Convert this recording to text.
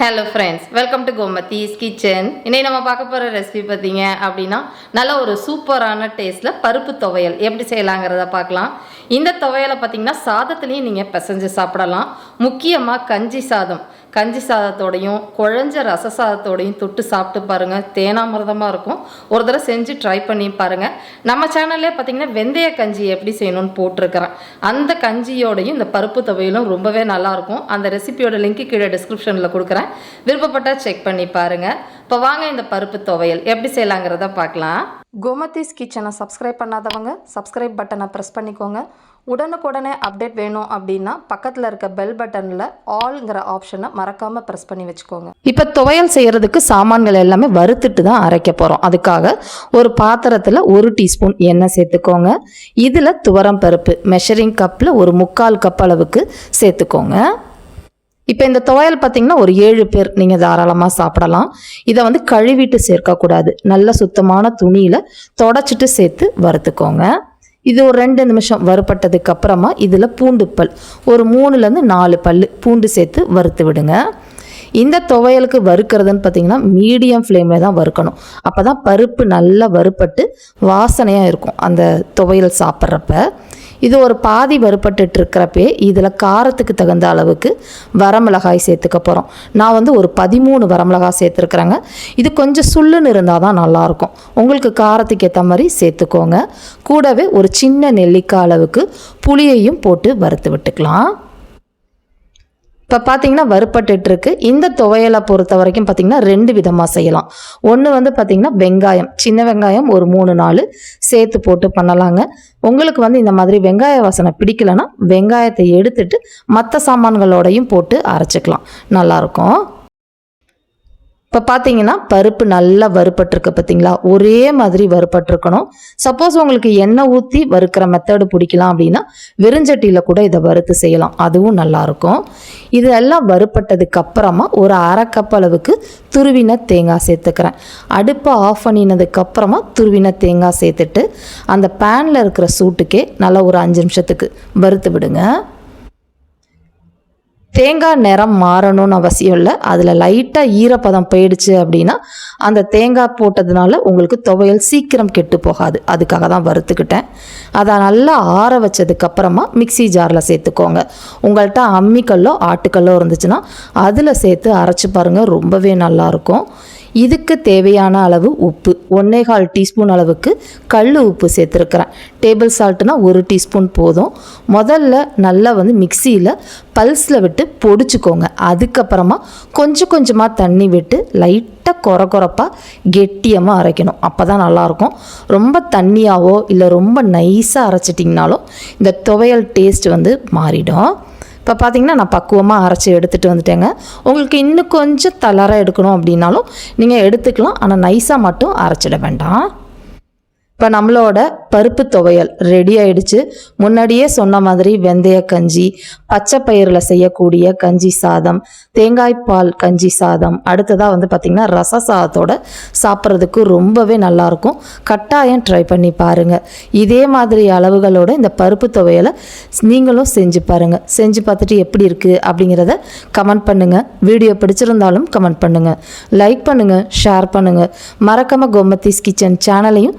Hello friends welcome to Gomathi's kitchen இன்னைக்கு நம்ம பார்க்க போகிற ரெசிபி பார்த்தீங்க அப்படின்னா நல்ல ஒரு சூப்பரான டேஸ்ட்டில் பருப்பு துவையல். எப்படி செய்யலாங்கிறத பார்க்கலாம். இந்த துவையலை பார்த்தீங்கன்னா சாதத்துலேயும் நீங்கள் பிசைஞ்சு சாப்பிடலாம். முக்கியமாக கஞ்சி சாதம். கஞ்சி சாதத்தோடையும் குழஞ்ச ரச சாதத்தோடையும் தொட்டு சாப்பிட்டு பாருங்கள் தேனாமிரதமாக இருக்கும். ஒரு தடவை செஞ்சு ட்ரை பண்ணி பாருங்கள் நம்ம சேனல்லே பார்த்தீங்கன்னா வெந்தய கஞ்சி எப்படி செய்யணும்னு போட்டிருக்கிறேன். அந்த கஞ்சியோடையும் இந்த பருப்பு துவையலும் ரொம்பவே நல்லாயிருக்கும் அந்த ரெசிபியோட லிங்க்கு கீழே டிஸ்கிரிப்ஷனில் கொடுக்குறேன். விருப்பப்பட்டால் செக் பண்ணி பாருங்கள் இப்போ வாங்க இந்த பருப்பு துவையல் எப்படி செய்யலாங்கிறத பார்க்கலாம். கோமதிஸ் கிச்சனை சப்ஸ்கிரைப் பண்ணாதவங்க சப்ஸ்கிரைப் பட்டனை ப்ரெஸ் பண்ணிக்கோங்க. உடனுக்குடனே அப்டேட் வேணும் அப்படின்னா பக்கத்தில் இருக்க பெல் பட்டனில் ஆல்ங்கிற ஆப்ஷனை மறக்காமல் ப்ரெஸ் பண்ணி வச்சுக்கோங்க. இப்போ துவையல் செய்கிறதுக்கு சாமான்கள் எல்லாமே வறுத்துட்டு தான் அரைக்க போகிறோம் அதுக்காக ஒரு பாத்திரத்தில் ஒரு டீஸ்பூன் எண்ணெய் சேர்த்துக்கோங்க. இதில் துவரம் பருப்பு மெஷரிங் கப்பில் ஒரு முக்கால் கப் அளவுக்கு சேர்த்துக்கோங்க. இப்போ இந்த துவையல் பார்த்தீங்கன்னா ஒரு ஏழு பேர் நீங்கள் தாராளமாக சாப்பிடலாம். இதை வந்து கழுவிட்டு சேர்க்கக்கூடாது. நல்ல சுத்தமான துணியில் தொடச்சிட்டு சேர்த்து வறுத்துக்கோங்க. இது ஒரு ரெண்டு நிமிஷம் வறுப்பட்டதுக்கு அப்புறமா இதில் பூண்டு பல். ஒரு மூணுலேருந்து நாலு பல் பூண்டு சேர்த்து வறுத்து விடுங்க. இந்த துவையலுக்கு வறுக்கிறதுன்னு பார்த்தீங்கன்னா மீடியம் ஃப்ளேமில் தான் வறுக்கணும். அப்போ தான் பருப்பு நல்லா வறுப்பட்டு வாசனையாக இருக்கும் அந்த துவையல் சாப்பிட்றப்ப. இது ஒரு பாதி வறுப்பட்டு இருக்கிறப்பே இதில் காரத்துக்கு தகுந்த அளவுக்கு வரமிளகாய் சேர்த்துக்க போகிறோம் நான் வந்து ஒரு பதிமூணு வரமிளகாய் சேர்த்துருக்குறேங்க. இது கொஞ்சம் சுள்ளுன்னு இருந்தால் தான் நல்லாயிருக்கும். உங்களுக்கு காரத்துக்கு ஏற்ற மாதிரி சேர்த்துக்கோங்க. கூடவே ஒரு சின்ன நெல்லிக்காய் அளவுக்கு புளியையும் போட்டு வறுத்து விட்டுக்கலாம். இப்போ பார்த்தீங்கன்னா வறுப்பட்டுருக்கு இந்த துவையலை பொறுத்த வரைக்கும் பார்த்தீங்கன்னா ரெண்டு விதமாக செய்யலாம். ஒன்று வந்து பார்த்தீங்கன்னா வெங்காயம். சின்ன வெங்காயம் ஒரு மூணு நாலு சேர்த்து போட்டு பண்ணலாங்க. உங்களுக்கு வந்து இந்த மாதிரி வெங்காய வாசனை பிடிக்கலன்னா வெங்காயத்தை எடுத்துட்டு மற்ற சாமான்களோடையும் போட்டு அரைச்சிக்கலாம். நல்லாயிருக்கும் இப்போ பார்த்தீங்கன்னா பருப்பு நல்லா வறுப்பட்டிருக்கு பார்த்தீங்களா ஒரே மாதிரி வறுப்பட்டிருக்கணும் சப்போஸ் உங்களுக்கு எண்ணெய் ஊற்றி வறுக்கிற மெத்தடு பிடிக்கலாம் அப்படின்னா வெறுஞ்சட்டியில் கூட இதை வறுத்து செய்யலாம். அதுவும் நல்லாயிருக்கும். இதெல்லாம் வறுப்பட்டதுக்கு அப்புறமா ஒரு அரை கப் அளவுக்கு துருவின தேங்காய் சேர்த்துக்கிறேன். அடுப்பை ஆஃப் பண்ணினதுக்கப்புறமா துருவின தேங்காய் சேர்த்துட்டு அந்த பேனில் இருக்கிற சூட்டுக்கே நல்லா ஒரு அஞ்சு நிமிஷத்துக்கு வறுத்து விடுங்க. தேங்காய் நிறம் மாறணும்னு அவசியம் இல்லை. அதில் லைட்டாக ஈரப்பதம் போயிடுச்சு அப்படின்னா அந்த தேங்காய் போட்டதுனால உங்களுக்கு துவையல் சீக்கிரம் கெட்டு போகாது. அதுக்காக தான் வறுத்துக்கிட்டேன். அதை நல்லா ஆற வச்சதுக்கப்புறமா மிக்சி ஜாரில் சேர்த்துக்கோங்க. உங்கள்கிட்ட அம்மிக்கல்லோ ஆட்டுக்கல்லோ இருந்துச்சுன்னா அதில் சேர்த்து அரைச்சி பாருங்கள் ரொம்பவே நல்லாயிருக்கும் இதுக்கு தேவையான அளவு உப்பு. ஒன்றே கால் டீஸ்பூன் அளவுக்கு கல் உப்பு சேர்த்துருக்குறேன். டேபிள் சால்ட்னா ஒரு டீஸ்பூன் போதும். முதல்ல நல்லா வந்து மிக்சியில் பல்ஸில் விட்டு பொடிச்சுக்கோங்க. அதுக்கப்புறமா கொஞ்சம் கொஞ்சமாக தண்ணி விட்டு லைட்டாக கொர கொரப்பாக கெட்டியமாக அரைக்கணும். அப்போ தான் நல்லாயிருக்கும். ரொம்ப தண்ணியாவோ இல்லை ரொம்ப நைஸாக அரைச்சிட்டிங்கனாலும் இந்த துவையல் டேஸ்ட் வந்து மாறிடும். இப்போ பார்த்தீங்கன்னா நான் பக்குவமாக அரைச்சி எடுத்துகிட்டு வந்துட்டேங்க. உங்களுக்கு இன்னும் கொஞ்சம் தளராக எடுக்கணும் அப்படின்னாலும் நீங்கள் எடுத்துக்கலாம். ஆனால் நைஸாக மட்டும் அரைச்சிட வேண்டாம். இப்போ நம்மளோட பருப்பு துவையல் ரெடி ஆயிடுச்சு. முன்னாடியே சொன்ன மாதிரி வெந்தய கஞ்சி பச்சை பயிரில் செய்யக்கூடிய கஞ்சி சாதம் தேங்காய் பால் கஞ்சி சாதம் அடுத்ததாக வந்து பார்த்திங்கன்னா ரச சாதத்தோட சாப்பிட்றதுக்கு ரொம்பவே நல்லாயிருக்கும் கட்டாயம் ட்ரை பண்ணி பாருங்கள் இதே மாதிரி அளவுகளோட இந்த பருப்பு துவையலை நீங்களும் செஞ்சு பாருங்கள் செஞ்சு பார்த்துட்டு எப்படி இருக்குது அப்படிங்கிறத கமெண்ட் பண்ணுங்கள் வீடியோ பிடிச்சிருந்தாலும் கமெண்ட் பண்ணுங்கள் லைக் பண்ணுங்கள் ஷேர் பண்ணுங்கள் மறக்காமல் கோமத்தீஸ் கிச்சன் சேனலையும்